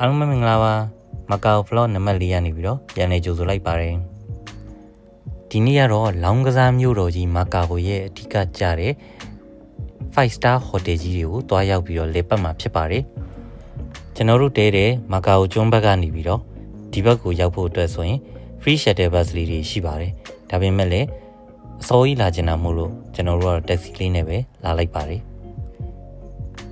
အားလုံးပဲမင်္ဂလာပါမကာအိုဖလော့နံပါတ်၄ကနေပြီးတော့ပြန်လည်ကြိုဆိုလိုက်ပါတယ်ဒီနေ့ကတော့လောင်းကစားမြို့တော်ကြီးမကာအိုရဲ့အဓိကကျတဲ့5 star hotel ကြီးတွေကိုတွားရောက်ပြီးတော့လေပတ်မှာဖြစ်ပါတယ်ကျွန်တော်တို့တဲတဲ့မကာအိုကျွန်းဘက်ကနေပြီးတော့ဒီဘက်ကိုရောက်ဖို့အတွက်ဆိုရင် free shuttle bus လေးတွေရှိပါတယ်ဒါပေမဲ့လည်းအစောကြီးလာကျင်တာမို့လို့ကျွန်တော်တို့ကတော့ taxi လေးနဲ့ပဲလာလိုက်ပါတယ်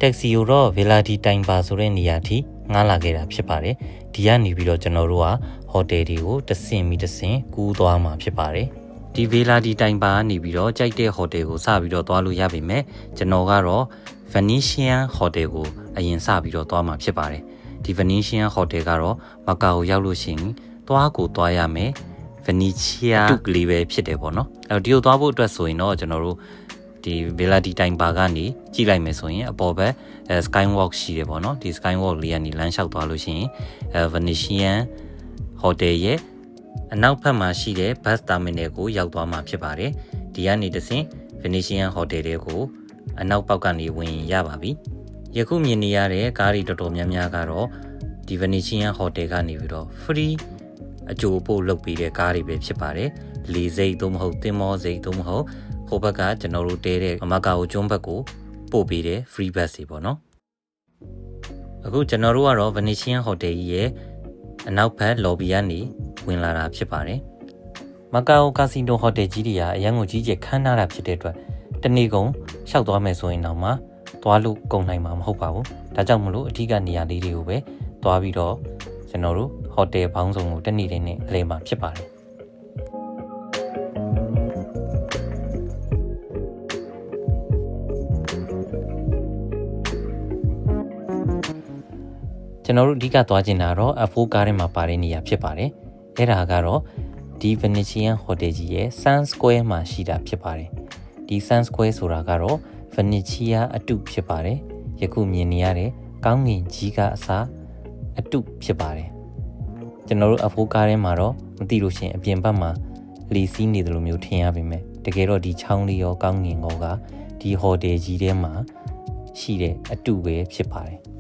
တက္ကစီကိုတော့ဗီလာဒီတိုင်ပါဆိုတဲ့နေရာထိ ငှားလာခဲ့တာဖြစ်ပါတယ်ဒီကနေပြီးတော့ကျွန်တော်တို့ကဟိုတယ်တွေကိုတဆင်ပြီးတဆင်ကူးသွားမှာဖြစ်ပါတယ်ဒီဗီလာဒီတိုင်ပါကနေပြီးတော့ကြိုက်တဲ့ဟိုတယ်ကိုစပြီးတော့သွားလို့ရပါမယ်ကျွန်တော်ကတော့ Venetian Hotel ကိုအရင်စပြီးတော့သွားမှာဖြစ်ပါတယ်ဒီ Venetian Hotel ကတော့မကာကိုရောက်လို့ရှိရင်သွားကိုသွားရမယ် Venetia တုကလေးပဲဖြစ်တယ်ပေါ့နော်အဲဒီကိုသွားဖို့အတွက်ဆိုရင်တော့ကျွန်တော်တို့ ဒီ Villa di Time Bar ကနေကြည့်လိုက်မယ်ဆိုရင်အပေါ်ဘက် Skywalk ရှိတယ်ပေါ့နော်ဒီ Skywalk လေးကနေလမ်းလျှောက်သွားလို့ရှိရင်အဲ Venetian Hotel ရဲ့အနောက်ဘက်မှာရှိတဲ့ bus terminal ကိုရောက်သွားမှာဖြစ်ပါတယ်ဒီကနေတဆင့် Venetian Hotel တွေကိုအနောက်ပေါက်ကနေဝင်ရပါပြီယခုမြင်နေရတဲ့ကားတွေတော်တော်များများကတော့ဒီ Venetian Hotel ကနေပြီးတော့ free အကျိုးပို့လုပ်ပေးတဲ့ကားတွေပဲဖြစ်ပါတယ်လေစိတ်သို့မဟုတ်တင်မောစိတ်သို့မဟုတ် ဟိုဘက်ကကျွန်တော်တို့တဲတဲ့အမကာကိုကျွန်းဘက်ကိုပို့ပေးတဲ့ free bus တွေပေါ့နော်အခုကျွန်တော်တို့ကတော့ Venetian Hotel ကြီးရဲ့အနောက်ဘက် lobby ကနေဝင်လာတာဖြစ်ပါတယ်မကာအိုကာစီနိုဟိုတယ်ကြီးတွေကအရန်ကိုကြီးကျယ်ခမ်းနားတာဖြစ်တဲ့အတွက်တနေ့ကုန်ရှောက်သွားမယ်ဆိုရင်တော့မှသွားလို့ကုန်နိုင်မှာမဟုတ်ပါဘူးဒါကြောင့်မလို့အထူးကနေရာလေးတွေကိုပဲသွားပြီးတော့ကျွန်တော်တို့ဟိုတယ်ဘောင်းဆောင်ကိုတနေ့တည်းနဲ့အလဲမှာဖြစ်ပါတယ် ကျွန်တော်တို့အဓိကသွားချင်တာတော့ F4 ကားထဲမှာပါတဲ့နေရာဖြစ်ပါတယ်။အဲ့ဒါကတော့ဒီ Venetian Hotel ကြီးရဲ့ Sun Square မှာရှိတာဖြစ်ပါတယ်။ဒီ Sun Square ဆိုတာကတော့ Venetia အတုဖြစ်ပါတယ်။ယခုမြင်နေရတဲ့ကောင်းကင်ကြီးကအစားအတုဖြစ်ပါတယ်။ကျွန်တော်တို့ F4 ကားထဲမှာတော့မသိလို့ရှိရင်အပြင်ဘက်မှာလီစီးနေတယ်လို့မျိုးထင်ရပါမယ်။တကယ်တော့ဒီချောင်းလေးရောကောင်းကင်ကောကဒီ hotel ကြီးထဲမှာရှိတဲ့အတုပဲဖြစ်ပါတယ်။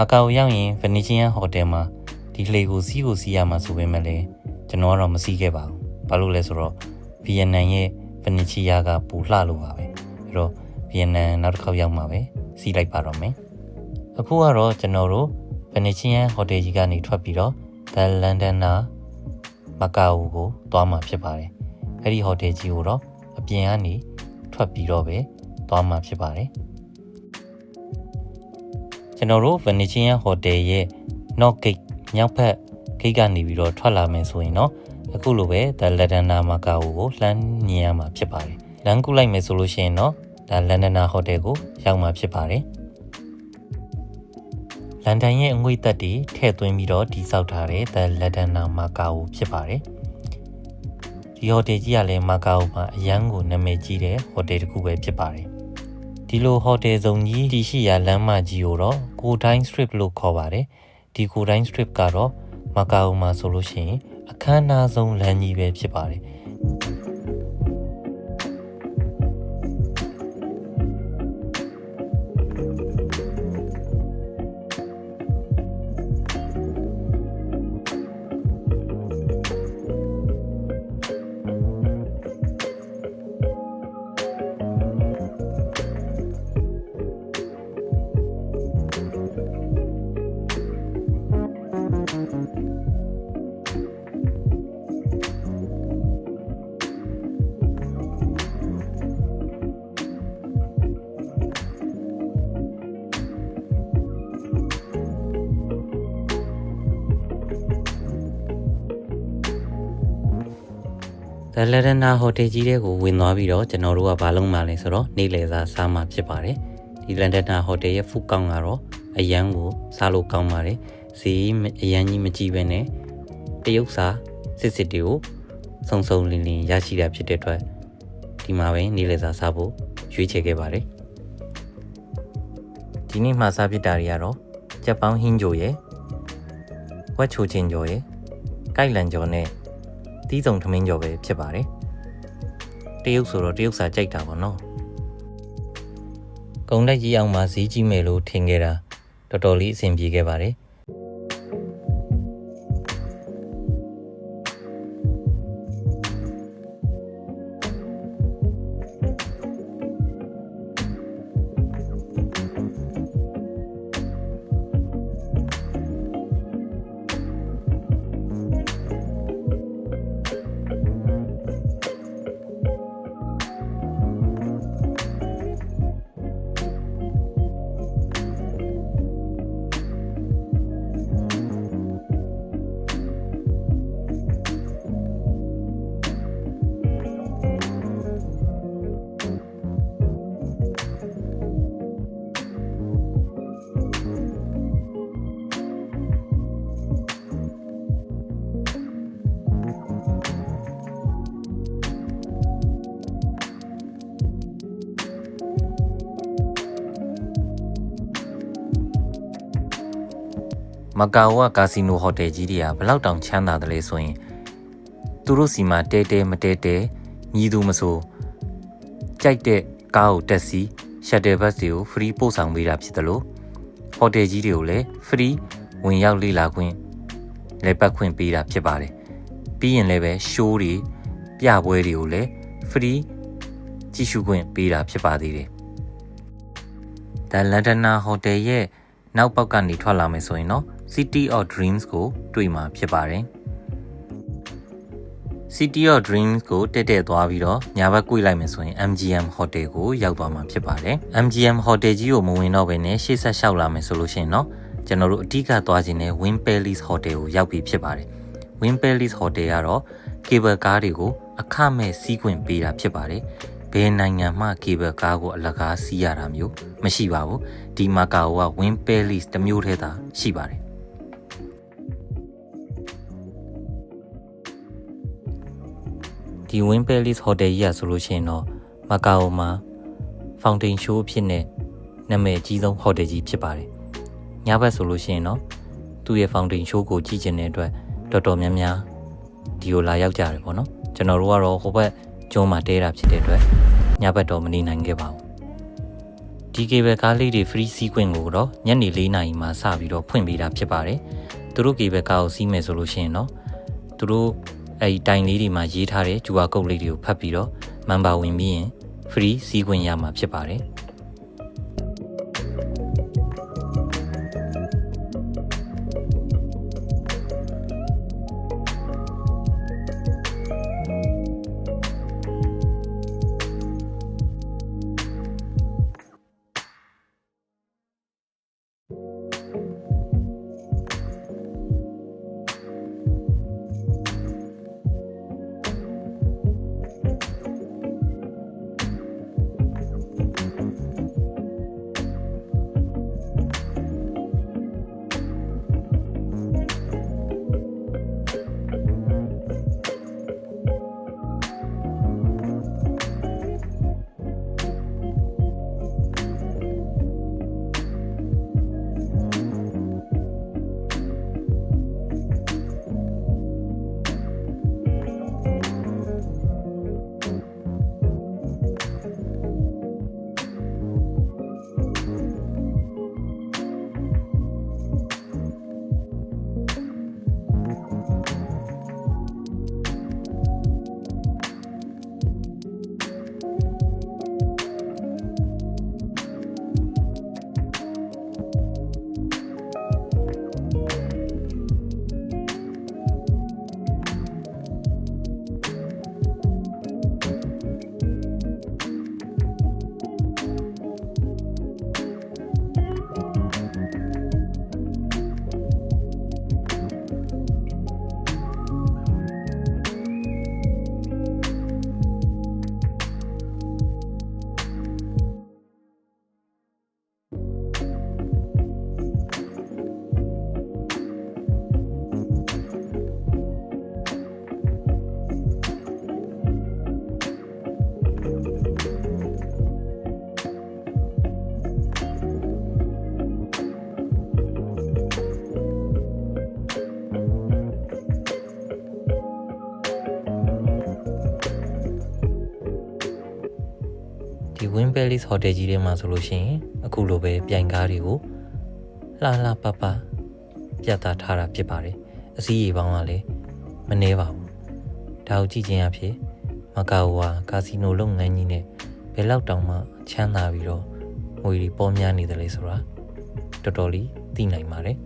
မာကာကိုရောက်ရင်ဗနီချီယန်ဟိုတယ်မှာဒီလှေကိုစီးကိုစီးရမှာဆိုပေမဲ့လည်းကျွန်တော်ကတော့မစီးခဲ့ပါဘူး။ဘာလို့လဲဆိုတော့ဗီယက်နမ်ရဲ့ဗနီချီယာကပူလှလို့ပါပဲ။အဲ့တော့ဗီယက်နမ်နောက်တစ်ခေါက်ရောက်မှာပဲစီးလိုက်ပါတော့မယ်။အခုကတော့ကျွန်တော်တို့ဗနီချီယန်ဟိုတယ်ကြီးကနေထွက်ပြီးတော့ The Londoner မကာအိုကိုသွားမှာဖြစ်ပါတယ်။အဲ့ဒီဟိုတယ်ကြီးကိုတော့အပြင်ကနေထွက်ပြီးတော့ပဲသွားမှာဖြစ်ပါတယ်။ ကျွန်တော်တို့ Venetian Hotel ရဲ့ North Gate မြောက်ဘက် gate ကနေပြီးတော့ထွက်လာမယ်ဆိုရင်တော့အခုလိုပဲ The Ladana Macao ကိုလှမ်းမြင်ရမှာဖြစ်ပါတယ်။လမ်းကူးလိုက်မယ်ဆိုလို့ရှိရင်တော့ဒါ Ladana Hotel ကိုရောက်မှာဖြစ်ပါတယ်။လန်ဒန်ရဲ့အငွေသက်တွေထည့်သွင်းပြီးတော့တည်ဆောက်ထားတဲ့ The Ladana Macao ဖြစ်ပါတယ်။ဒီဟိုတယ်ကြီးကလည်းမာကာအိုမှာအရန်ကိုနာမည်ကြီးတဲ့ဟိုတယ်တစ်ခုပဲဖြစ်ပါတယ်။ ဒီလိုဟိုတယ်စုံကြီးတည်ရှိရာလမ်းမကြီးကိုတော့ကိုတိုင်း strip လို့ခေါ်ပါတယ်ဒီကိုတိုင်း strip ကတော့မကာအိုမှာဆိုလို့ရှိရင်အခမ်းအနားဆုံးလမ်းကြီးပဲဖြစ်ပါတယ် The Ladana Hotel ကြီးတဲ့ကိုဝင်သွားပြီးတော့ကျွန်တော်တို့ကဘာလုပ်မှလဲဆိုတော့နေ့လယ်စာစားမှဖြစ်ပါတယ်ဒီ Ladana Hotel ရဲ့ food ကောင်းကတော့အရန်ကိုစားလို့ကောင်းပါတယ်ဈေးအရန်ကြီးမကြီးပဲနဲ့တရုတ်စာစစ်စစ်တွေကိုစုံစုံလင်းလင်းရရှိတာဖြစ်တဲ့အတွက်ဒီမှာပဲနေ့လယ်စာစားဖို့ရွေးချယ်ခဲ့ပါတယ်ဒီနေ့မှာစားဖြစ်တာတွေကတော့ကြက်ပေါင်းဟင်းကြိုရယ်ဝက်ချိုချင်းကြော်ရယ်ကိုက်လန်ကြော်နဲ့ တီးစုံထမင်းကြော်ပဲဖြစ်ပါတယ်တရုတ်ဆိုတော့တရုတ်စာကြိုက်တာပေါ့နော်ကုံလက်ကြီးအောင်မှာဈေးကြီးမယ်လို့ထင်ခဲ့တာတော်တော်လေးအဆင်ပြေခဲ့ပါတယ် မကာအိုကကာစီနိုဟိုတယ်ကြီးတွေကဘလောက်တောင်ချမ်းသာတယ်လဲဆိုရင်သူတို့စီမှာတဲတဲမတဲတဲမြည်သူမဆိုကြိုက်တဲ့ကားကိုတက်စီရှက်တယ်ဘတ်တွေကို free ပို့ဆောင်ပေးတာဖြစ်တယ်လို့ဟိုတယ်ကြီးတွေကိုလည်း free ဝင်ရောက်လေ့လာခွင့်လဲပတ်ခွင့်ပေးတာဖြစ်ပါတယ်ပြီးရင်လည်းပဲ show တွေပြပွဲတွေကိုလည်း free ကြည့်ရှုခွင့်ပေးတာဖြစ်ပါသေးတယ်ဒါလန်ဒနာဟိုတယ်ရဲ့နောက်ပေါက်ကနေထွက်လာမယ်ဆိုရင်တော့ City of Dreams ကို တွေ့မှာဖြစ်ပါတယ်။ City of Dreams ကိုတက်တက်သွားပြီးတော့ညာဘက်ကွေ့လိုက်မယ်ဆိုရင် MGM Hotel ကိုရောက်သွားမှာဖြစ်ပါတယ်။ MGM Hotel ကြီးကိုမဝင်တော့ဘဲနဲ့ရှေ့ဆက်လျှောက်လာမယ်ဆိုလို့ရှိရင်တော့ကျွန်တော်တို့အဓိကသွားခြင်းနဲ့ Win Palace Hotel ကိုရောက်ပြီဖြစ်ပါတယ်။ Win Palace Hotel ကတော့ cable car တွေကိုအခမဲ့စီးခွင့်ပေးတာဖြစ်ပါတယ်။ဘယ်နိုင်ငံမှ cable car ကိုအလကားစီးရတာမျိုးမရှိပါဘူး။ဒီမာကာအိုက Win Palace တစ်မျိုးထဲသာရှိပါတယ်။ ဒီ Win Palace Hotel ကြီးอ่ะဆိုလို့ရှိရင်တော့မကာအိုမှာ Fountain Show ဖြစ်နေနာမည်အကြီးဆုံး hotel ကြီးဖြစ်ပါတယ်။ညဘက်ဆိုလို့ရှိရင်တော့သူ့ရဲ့ Fountain Show ကိုကြည့်ကျင်တဲ့အတွက်တော်တော်များများဒီကိုလာရောက်ကြတယ်ပေါ့နော်။ကျွန်တော်တို့ကတော့ဟိုဘက်ကျွန်းမှာတဲတာဖြစ်တဲ့အတွက်ညဘက်တော့မနေနိုင်ခဲ့ပါဘူး။ဒီကေဘယ်ကားလေးတွေ free sequence ကိုတော့ညနေ၄နာရီမှစပြီးတော့ဖွင့်ပေးတာဖြစ်ပါတယ်။သူတို့ကေဘယ်ကားကိုစီးမယ်ဆိုလို့ရှိရင်တော့သူတို့ အဲဒီတိုင်လေးတွေမှာရေးထားတဲ့ဂျူဝါကုတ်လေးတွေကိုဖတ်ပြီးတော့မန်ပါဝင်ပြီးရင် free စီးခွင့်ရမှာဖြစ်ပါတယ်။ Win Palace Hotel ကြီးထဲမှာဆိုလို့ရှိရင်အခုလိုပဲပြိုင်ကားတွေကိုလှလှပပပြတ်သားထားတာဖြစ်ပါတယ်အစည်းအပေါင်းကလည်းမနှဲပါဘူးဒါကိုကြည့်ခြင်းအဖြစ်မကာအိုဟာကာစီနိုလုပ်ငန်းကြီးနဲ့ဘယ်လောက်တောင်မှချမ်းသာပြီးတော့ငွေတွေပေါ်များနေတယ်လေဆိုတာတော်တော်လေးသိနိုင်ပါတယ်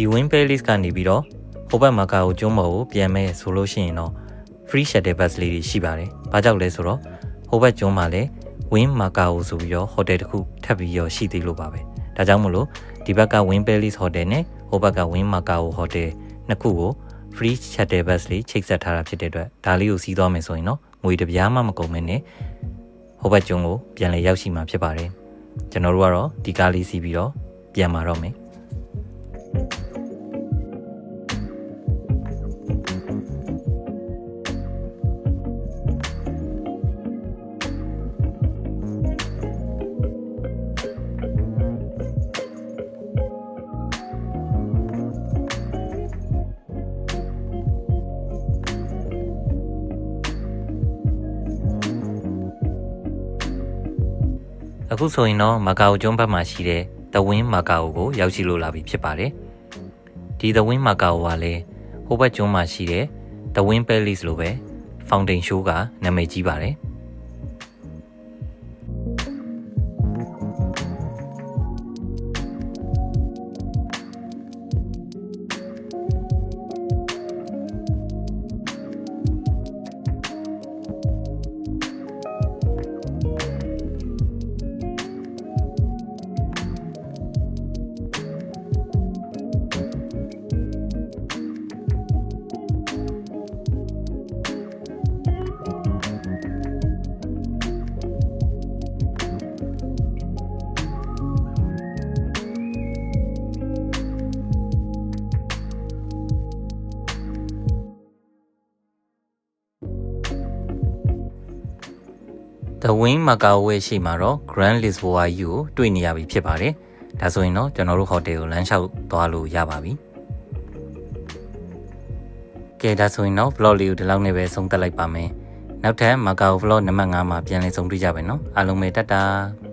ဒီ Win Palace ကနေပြီးတော့ဟိုဘက်မာကာကိုကျွန်းပေါ်ကိုပြန်မဲ့ဆိုလို့ရှိရင်တော့ free shuttle bus လေးတွေရှိပါတယ်။ဘာကြောင့်လဲဆိုတော့ဟိုဘက်ကျွန်းမှာလည်း Win Macau ဆိုပြီးတော့ hotel တစ်ခုထပ်ပြီးတော့ရှိသေးလို့ပါပဲ။ဒါကြောင့်မလို့ဒီဘက်က Win Palace Hotel နဲ့ဟိုဘက်က Win Macau Hotel နှစ်ခုကို free shuttle bus လေးချိတ်ဆက်ထားတာဖြစ်တဲ့အတွက်ဒါလေးကိုစီးသွားမယ်ဆိုရင်တော့ငွေတစ်ပြားမှမကုန်မနဲ့ဟိုဘက်ကျွန်းကိုပြန်လည်ရောက်ရှိမှာဖြစ်ပါတယ်။ကျွန်တော်တို့ကတော့ဒီကားလေးစီးပြီးတော့ပြန်มาတော့မယ်။ အခုဆိုရင်တော့မကာအိုကျွန်းဘက်မှာရှိတဲ့သဝင်းမကာအိုကိုရောက်ရှိလို့လာပြီဖြစ်ပါတယ်။ဒီသဝင်းမကာအိုကလည်းဟိုဘက်ကျွန်းမှာရှိတဲ့သဝင်းပဲလစ်လိုပဲ Fountain Show ကနာမည်ကြီးပါတယ်။ The Wing Macau ရဲ့ရှေ့မှာတော့ Grand Lisboa ကြီးကိုတွေ့နေရပြီဖြစ်ပါတယ်။ဒါဆိုရင်တော့ကျွန်တော်တို့ဟိုတယ်ကိုလမ်းလျှောက်သွားလို့ရပါပြီ။ကဲဒါဆိုရင်တော့ vlog လေးကိုဒီလောက်နဲ့ပဲဆုံးသက်လိုက်ပါမယ်။နောက်ထပ် Macau vlog နံပါတ်5မှာပြန်လည်ဆုံတွေ့ကြပါမယ်နော်။အားလုံးပဲတတ်တာ။